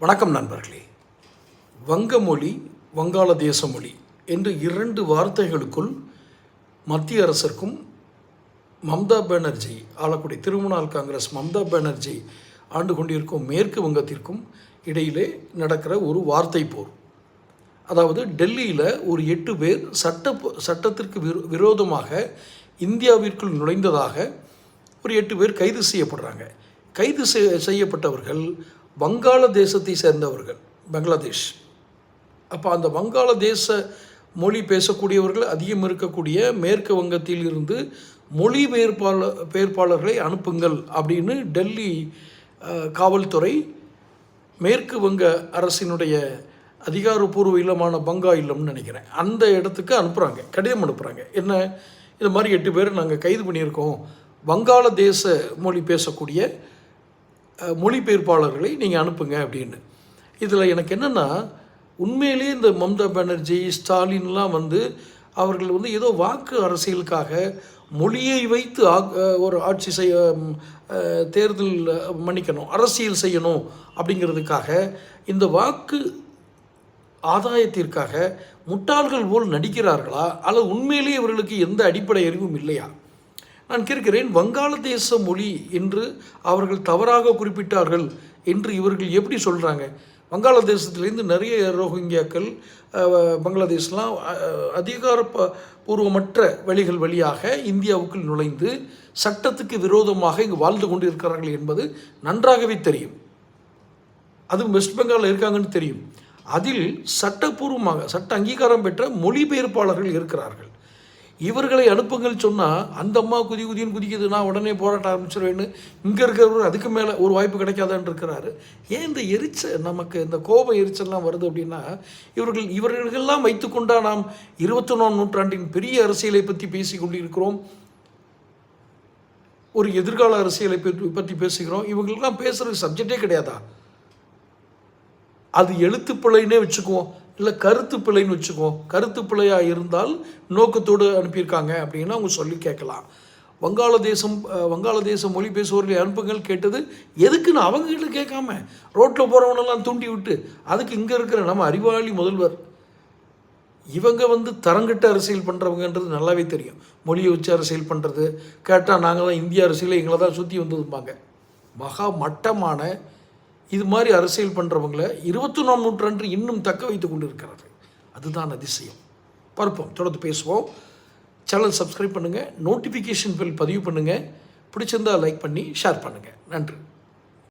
வணக்கம் நண்பர்களே. வங்க மொழி வங்காளதேச மொழி என்று இரண்டு வார்த்தைகளுக்குள் மத்திய அரசிற்கும் மம்தா பானர்ஜி ஆளக்கூடிய திருமணால் காங்கிரஸ் மம்தா பானர்ஜி ஆண்டு கொண்டிருக்கும் மேற்கு வங்கத்திற்கும் இடையிலே நடக்கிற ஒரு வார்த்தை போர். அதாவது டெல்லியில் ஒரு எட்டு பேர் சட்ட சட்டத்திற்கு விரோ விரோதமாக இந்தியாவிற்குள் நுழைந்ததாக ஒரு எட்டு பேர் கைது செய்யப்படுறாங்க. கைது செய்- செய்யப்பட்டவர்கள் வங்காளதேசத்தை சேர்ந்தவர்கள் பங்களாதேஷ். அப்போ அந்த வங்காளதேச மொழி பேசக்கூடியவர்கள் அதிகம் இருக்கக்கூடிய மேற்கு வங்கத்தில் இருந்து மொழி பெயர்ப்பாளர் பெயர்ப்பாளர்களை அனுப்புங்கள் அப்படின்னு டெல்லி காவல்துறை மேற்கு வங்க அரசினுடைய அதிகாரப்பூர்வ இல்லமான பங்கா இல்லம்னு நினைக்கிறேன். அந்த இடத்துக்கு அனுப்புகிறாங்க கடிதம் அனுப்புகிறாங்க என்ன? இது மாதிரி எட்டு பேர் நாங்கள் கைது பண்ணியிருக்கோம். வங்காளதேச மொழி பேசக்கூடிய மொழிபெயர்ப்பாளர்களை நீங்கள் அனுப்புங்க அப்படின்னு. இதில் எனக்கு என்னென்னா உண்மையிலேயே இந்த மம்தா பானர்ஜி ஸ்டாலின்லாம் வந்து அவர்கள் வந்து ஏதோ வாக்கு அரசியலுக்காக மொழியை வைத்து ஆக்- ஒரு ஆட்சி செய்ய தேர்தல் மன்னிக்கணும் அரசியல் செய்யணும் அப்படிங்கிறதுக்காக இந்த வாக்கு ஆதாயத்திற்காக முட்டாள்கள் போல் நடிக்கிறார்களா? அல்லது உண்மையிலேயே இவர்களுக்கு எந்த அடிப்படை அறிவும் இல்லையா? நான் கேட்கிறேன் வங்காளதேச மொழி என்று அவர்கள் தவறாக குறிப்பிட்டார்கள் என்று இவர்கள் எப்படி சொல்கிறாங்க வங்காளதேசத்திலேருந்து நிறைய ரோஹிங்கியாக்கள் பங்களாதேஷ்லாம் அதிகார பூர்வமற்ற வழிகள் வழியாக இந்தியாவுக்குள் நுழைந்து சட்டத்துக்கு விரோதமாக இங்கு வாழ்ந்து கொண்டு இருக்கிறார்கள் என்பது நன்றாகவே தெரியும். அதுவும் வெஸ்ட் பெங்காலில் இருக்காங்கன்னு தெரியும். அதில் சட்டப்பூர்வமாக சட்ட அங்கீகாரம் பெற்ற மொழிபெயர்ப்பாளர்கள் இருக்கிறார்கள். இவர்களை அனுப்புங்கள் சொன்னால் அந்த அம்மா குதி குதின்னு குதிக்குது நான் உடனே போராட்ட ஆரம்பிச்சிருவேன்னு இங்கே இருக்கிறவர் அதுக்கு மேலே ஒரு வாய்ப்பு கிடைக்காதான்னு இருக்கிறாரு. ஏன் இந்த எரிச்ச நமக்கு இந்த கோப எரிச்சல்லாம் வருது அப்படின்னா இவர்கள் இவர்களெல்லாம் வைத்துக்கொண்டா நாம் இருபத்தொன்னாம் நூற்றாண்டின் பெரிய அரசியலை பற்றி பேசி கொண்டிருக்கிறோம். ஒரு எதிர்கால அரசியலை பற்றி பற்றி பேசுகிறோம். இவங்களுக்கெல்லாம் பேசுகிற சப்ஜெக்டே கிடையாதா? அது எழுத்துப்பிழைன்னே வச்சுக்குவோம். இல்லை கருத்து பிழைன்னு வச்சுக்கோ. கருத்து பிழையாக இருந்தால் நோக்கத்தோடு அனுப்பியிருக்காங்க அப்படின்னு அவங்க சொல்லி கேட்கலாம். வங்காளதேசம் வங்காளதேசம் வங்காளதேச மொழி பேசுபவர்களை அனுப்புங்கள் கேட்டது எதுக்குன்னு அவங்ககிட்ட கேட்காம ரோட்டில் போகிறவனெல்லாம் தூண்டி விட்டு அதுக்கு இங்கே இருக்கிற நம்ம அறிவாளி முதல்வர். இவங்க வந்து தரங்கட்ட அரசியல் பண்ணுறவங்கன்றது நல்லாவே தெரியும். மொழியை வச்சு அரசியல் பண்ணுறது கேட்டால் நாங்கள் தான் இந்திய அரசியலை எங்களை தான் சுற்றி வந்ததும்பாங்க மகா மட்டமான இது மாதிரி அரசியல் பண்ணுறவங்கள இருபத்தொன்னாம் நூற்றாண்டு இன்னும் தக்க வைத்து கொண்டு இருக்கிறது அதுதான் அதிசயம். பார்ப்போம். தொடர்ந்து பேசுவோம். சேனல் சப்ஸ்கிரைப் பண்ணுங்கள் நோட்டிஃபிகேஷன் பில் பதிவு பண்ணுங்கள் பிடிச்சிருந்தா லைக் பண்ணி ஷேர் பண்ணுங்கள் நன்றி.